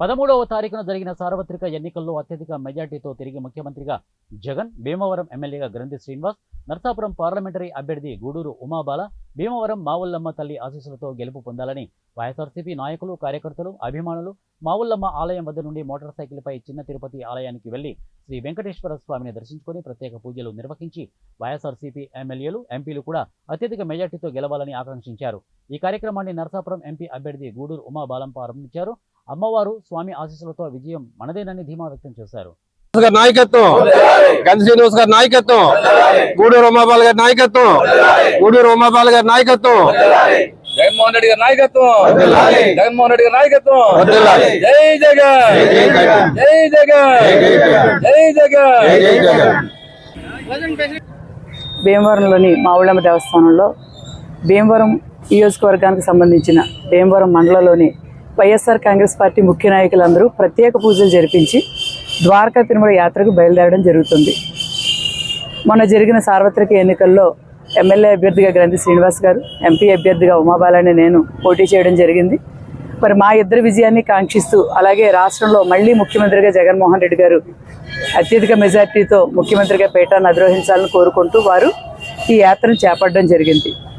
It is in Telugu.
పదమూడవ తారీఖున జరిగిన సార్వత్రిక ఎన్నికల్లో అత్యధిక మెజార్టీతో తిరిగి ముఖ్యమంత్రిగా జగన్ భీమవరం ఎమ్మెల్యేగా గ్రంథి శ్రీనివాస్ నర్సాపురం పార్లమెంటరీ అభ్యర్థి గూడూరు ఉమాబాల భీమవరం మావుల్లమ్మ తల్లి ఆశీస్సులతో గెలుపు పొందాలని వైఎస్ఆర్సీపీ నాయకులు కార్యకర్తలు అభిమానులు మావుల్లమ్మ ఆలయం వద్ద నుండి మోటార్ సైకిల్పై చిన్న తిరుపతి ఆలయానికి వెళ్ళి శ్రీ వెంకటేశ్వర స్వామిని దర్శించుకొని ప్రత్యేక పూజలు నిర్వహించి వైఎస్ఆర్సీపీ ఎమ్మెల్యేలు ఎంపీలు కూడా అత్యధిక మెజార్టీతో గెలవాలని ఆకాంక్షించారు. ఈ కార్యక్రమాన్ని నర్సాపురం ఎంపీ అభ్యర్థి గూడూరు ఉమాబాలం ప్రారంభించారు. అమ్మవారు స్వామి ఆశీస్సులతో విజయం మనదేనని ధీమా వ్యక్తం చేశారు. గారి నాయకత్వం. గంధ శ్రీనివాస్ గారి నాయకత్వం. గూడూరు ఉమాబాల్ గారి నాయకత్వం. గూడూరు ఉమాబాల్ గారి నాయకత్వం. జగన్మోహన్ రెడ్డి గారి నాయకత్వం. జగన్మోహన్ రెడ్డి గారి నాయకత్వం. జై జగన్. జై జగన్. జై జగన్. జై జగన్. జై జగన్. భీమవరంలోని మావుళ్ళమ్మ దేవస్థానంలో భీమవరం నియోజకవర్గానికి సంబంధించిన భీమవరం మండలంలోని వైఎస్ఆర్ కాంగ్రెస్ పార్టీ ముఖ్య నాయకులందరూ ప్రత్యేక పూజలు జరిపించి ద్వారకా తిరుమల యాత్రకు బయలుదేరడం జరుగుతుంది. మొన్న జరిగిన సార్వత్రిక ఎన్నికల్లో ఎమ్మెల్యే అభ్యర్థిగా గ్రంథి శ్రీనివాస్ గారు ఎంపీ అభ్యర్థిగా ఉమాబాలని నేను పోటీ చేయడం జరిగింది. మరి మా ఇద్దరి విజయాన్ని కాంక్షిస్తూ అలాగే రాష్ట్రంలో మళ్ళీ ముఖ్యమంత్రిగా జగన్మోహన్ రెడ్డి గారు అత్యధిక మెజార్టీతో ముఖ్యమంత్రిగా పీఠాన్ని అధిరోహించాలని కోరుకుంటూ వారు ఈ యాత్రను చేపట్టడం జరిగింది.